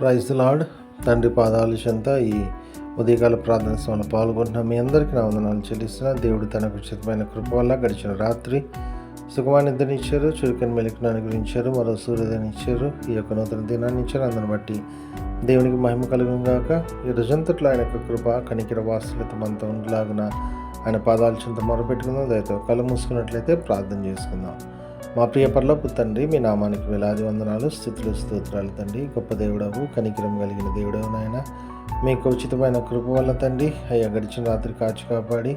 Praise lord తండ్రి పాదాలు చెంత ఈ ఉదయకాల ప్రార్థన సమయంలో పాల్గొంటున్న మీ అందరికీ నా వందనాలు చెల్లిస్తున్న. దేవుడు తనకు ఉచితమైన కృప వల్ల గడిచిన రాత్రి సుఖమాన్ని నిద్రనిచ్చారు చురుకని మెలుకును అనుగ్రహించారు మరో సూర్యోదయం ఇచ్చారు. ఈ యొక్క నూతన దినాన్ని ఇచ్చారు. అందుని బట్టి దేవునికి మహిమ కలుగును గాక. ఈ రోజంతట్లో ఆయన యొక్క కృప కనికిర వాసులత మనతో ఉండలాగున ఆయన పాదాలు చెంత మొరపెట్టుకుందాం. దయతో కళ్ళు మూసుకున్నట్లయితే ప్రార్థన చేసుకుందాం. మా ప్రియ పర్లోపు తండ్రి మీ నామానికి వేలాది వందనాలు స్థుతులు స్తోత్రాలు తండ్రి. గొప్ప దేవుడవు కనికిరం కలిగిన దేవుడవు నాయన. మీకు ఉచితమైన కృప వల్ల తండ్రి అయ్యా గడిచిన రాత్రి కాచి కాపాడి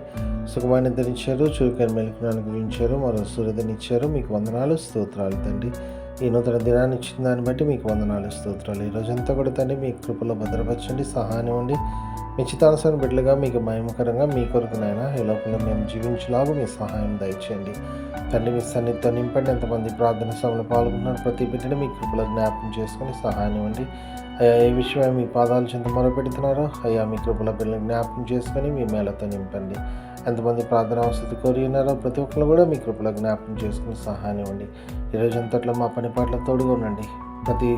సుఖమైన ధరించారు చురుకైన మెలుకును అనుగ్రహించారు మరో సూర్యదనిచ్చారు మీకు వందనాలు స్తోత్రాలు తండ్రి. ఈ నూతన దినాన్ని ఇచ్చిన దాన్ని బట్టి మీకు వందనాలు స్తోత్రాలు. ఈ రోజంతా కూడా తండ్రి మీ కృపలో భద్రపరచండి సహాయం ఉండి మీ చిత్తానుసారం బిడ్డలుగా మీకు భయంకరంగా మీ కొరకునైనా ఈ లోపల మేము జీవించేలాగా మీ సహాయం దయచేయండి. తండ్రి మీ సన్నిధితో నింపండి. ఎంతమంది ప్రార్థన సభలో పాల్గొన్నారు ప్రతి బిడ్డని మీ కృపలో జ్ఞాపకం చేసుకొని సహాయం ఇవ్వండి. అయ్యా ఏ విషయమై మీ పాదాలు చెంత మొరపెడుతున్నారో అయ్యా మీ కృపల బిడ్డలు జ్ఞాపకం చేసుకొని మీ మేళతో నింపండి. ఎంతమంది ప్రార్థన వసతి కోరి ఉన్నారో ప్రతి ఒక్కరు కూడా మీ కృపలో జ్ఞాపకం చేసుకుని సహాయం ఇవ్వండి. ఈరోజు అంతట్లో మా పని పాటలు తోడుగా ఉండండి. ప్రతి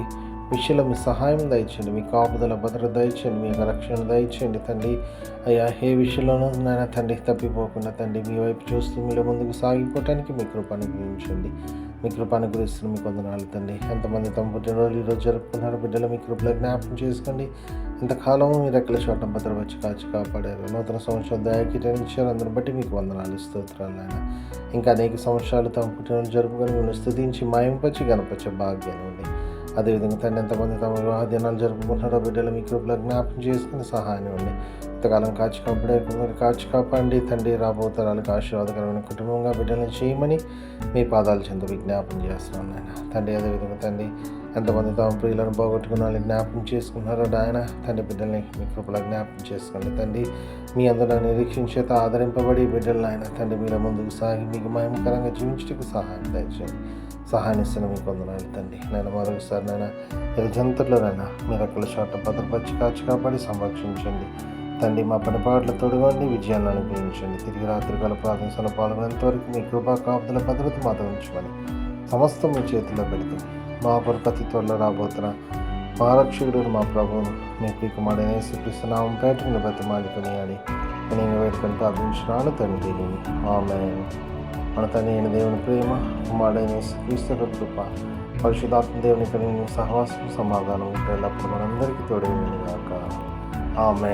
విషయంలో మీ సహాయం దయచేయండి. మీ కాపుదల భద్రత దయచేయండి. మీ యొక్క రక్షణ దయచేయండి తండ్రి. అయ్యా ఏ విషయంలోనూ నాయన తండ్రి? తప్పిపోకుండా తండ్రి మీ వైపు చూస్తూ మీలో ముందుకు సాగిపోవటానికి మీ కృపను గురించండి మీ కృపను గురిస్తున్న మీకు వందనాలు తండ్రి. ఎంతమంది తమ పుట్టినరోజు ఈరోజు జరుపుకున్నారు బిడ్డలు మీ కృపలో జ్ఞాపకం చేసుకోండి. ఇంతకాలం మీరు రెక్కల చోట భద్రపరిచి కాచి కాపాడారు? నూతన సంవత్సరం దయాకిటని అందరిని బట్టి మీకు వందనాలు స్తోత్రాలు ఆయన ఇంకా అనేక సంవత్సరాలు తమ పుట్టినరోజు జరుపుకొని మిమ్మల్ని స్థుతించి మాయంపచ్చి గణపచ్చే భాగ్యాన్ని ఉంది అదేవిధంగా తండ్రి ఎంతమంది తమ వివాహ దినాలు జరుపుకుంటున్నారో బిడ్డలు మీ కృపలో జ్ఞాపకం చేసుకుని సహాయం ఉండి ఇంతకాలం కాచి కాపాడే కాచి కాపాడి తండ్రి రాబోతరాలకు ఆశీర్వాదకరమైన కుటుంబంగా బిడ్డలను చేయమని మీ పాదాలు చెంత విజ్ఞాపం చేస్తున్నాను నాయన. తండ్రి అదేవిధంగా తండ్రి ఎంతమంది తమ ప్రియులను పోగొట్టుకున్న వాళ్ళని జ్ఞాపకం చేసుకున్నారో ఆయన తండ్రి బిడ్డల్ని మీ కృపలా జ్ఞాపకం చేసుకోండి. తండ్రి మీ అందరూ నిరీక్షించేత ఆదరింపబడి బిడ్డలను ఆయన తండ్రి మీరు ముందుకు సాగి మీకు మహిమకరంగా జీవించడానికి సహాయం దయచేయండి. సహాయం ఇస్తున్న మీకు వందనాలు తండ్రి. నేను మరొకసారి నేను ఎరజంతట్లోనైనా మీరు అక్కడ చోట భద్రపరిచి కాచి కాపాడి సంరక్షించండి. తండ్రి మా పనిపాట్ల తొడగండి విజయాన్ని అనుగ్రహించండి. తిరిగి రాత్రికాల ప్రార్థనలో పాల్గొనేంత వరకు మీ కృపా కాపుదల భద్రత మాతో ఉంచమని సమస్తం మీ చేతిలో పెడుతుంది మా పరపతి త్వరలో రాబోతున్న మా రక్షకుడు మా ప్రభువును మీ పీకుమాడనే శ్రీకృష్ణనామం పేటను బతిమాడుకుని ఆడి నేను వేడుకొని ప్రార్థించినాను తండ్రి. ఆమె మన తండ్రి అయిన దేవుని ప్రేమ కుమారుడైన శ్రీకృష్ణ కృప పరిశుధాత్మ దేవుని కలిగిన సహవాసం సమాధానం ఉంటే ఎల్లప్పుడు మనందరికీ తోడేవిని కాక ఆమె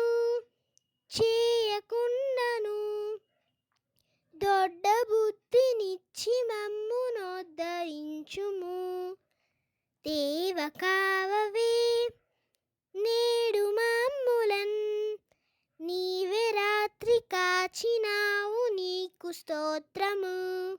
బుద్ధినిచ్చి మమ్మునోద్ధరించుము దేవ కావవే నేడు మమ్ములన్. నీవే రాత్రి కాచినావు నీకు స్తోత్రము.